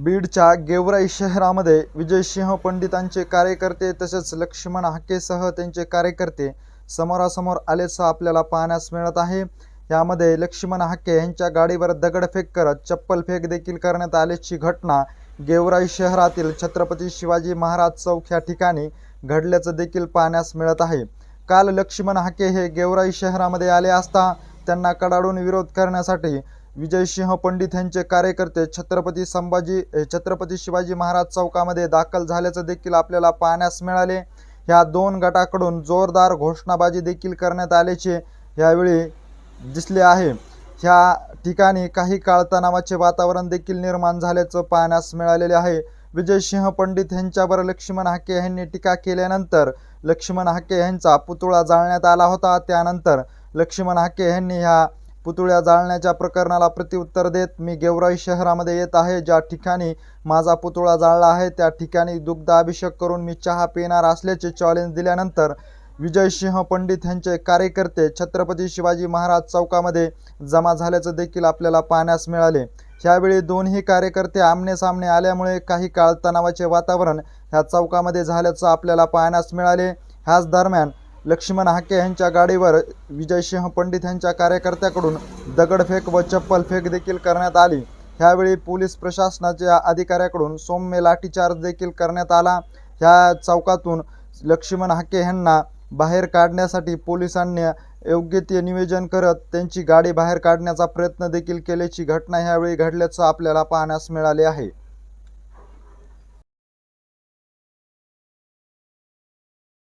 बीडच्या गेवराई शहरामध्ये विजयसिंह पंडितांचे कार्यकर्ते तसेच लक्ष्मण हाकेसह त्यांचे कार्यकर्ते समोरासमोर आल्याचं आपल्याला पाहण्यास मिळत आहे. यामध्ये लक्ष्मण हाके यांच्या गाडीवर दगडफेक करत चप्पल फेक देखील करण्यात आल्याची घटना गेवराई शहरातील छत्रपती शिवाजी महाराज चौक या ठिकाणी घडल्याचं देखील पाहण्यास मिळत आहे. काल लक्ष्मण हाके हे गेवराई शहरामध्ये आले असता त्यांना कडाडून विरोध करण्यासाठी विजयसिंह पंडित यांचे कार्यकर्ते छत्रपती संभाजी छत्रपती शिवाजी महाराज चौकामध्ये दाखल झाल्याचं देखील आपल्याला पाहण्यास मिळाले. ह्या दोन गटाकडून जोरदार घोषणाबाजी देखील करण्यात आल्याचे यावेळी दिसले आहे. ह्या ठिकाणी काही काळ तणावाचे वातावरण देखील निर्माण झाल्याचं पाहण्यास मिळालेले आहे. विजयसिंह पंडित यांच्यावर लक्ष्मण हाके यांनी टीका केल्यानंतर लक्ष्मण हाके यांचा पुतळा जाळण्यात आला होता. त्यानंतर लक्ष्मण हाके यांनी ह्या पुतळ्या जाळण्याच्या प्रकरणाला प्रत्युत्तर देत मी गेवराई शहरामध्ये येत आहे. ज्या ठिकाणी माझा पुतळा जाळला आहे त्या ठिकाणी दुग्धाभिषेक करून मी चहा पिणार असल्याचे चॅलेंज दिल्यानंतर विजयसिंह पंडित यांचे कार्यकर्ते छत्रपती शिवाजी महाराज चौकामध्ये जमा झाल्याचं देखील आपल्याला पाहण्यास मिळाले. ह्यावेळी दोन्ही कार्यकर्ते आमनेसामने आल्यामुळे काही काळ तणावाचे वातावरण ह्या चौकामध्ये झाल्याचं आपल्याला पाहण्यास मिळाले. ह्याच दरम्यान लक्ष्मण हाके यांच्या गाडीवर विजयसिंह पंडित यांच्या कार्यकर्त्याकडून दगडफेक व चप्पल फेक देखील करण्यात आली. ह्यावेळी पोलीस प्रशासनाच्या अधिकाऱ्याकडून सौम्य लाठीचार्ज देखील करण्यात आला. ह्या चौकातून लक्ष्मण हाके यांना बाहेर काढण्यासाठी पोलिसांनी योग्य ते नियोजन करत त्यांची गाडी बाहेर काढण्याचा प्रयत्न देखील केल्याची घटना ह्यावेळी घडल्याचं आपल्याला पाहण्यास मिळाले आहे.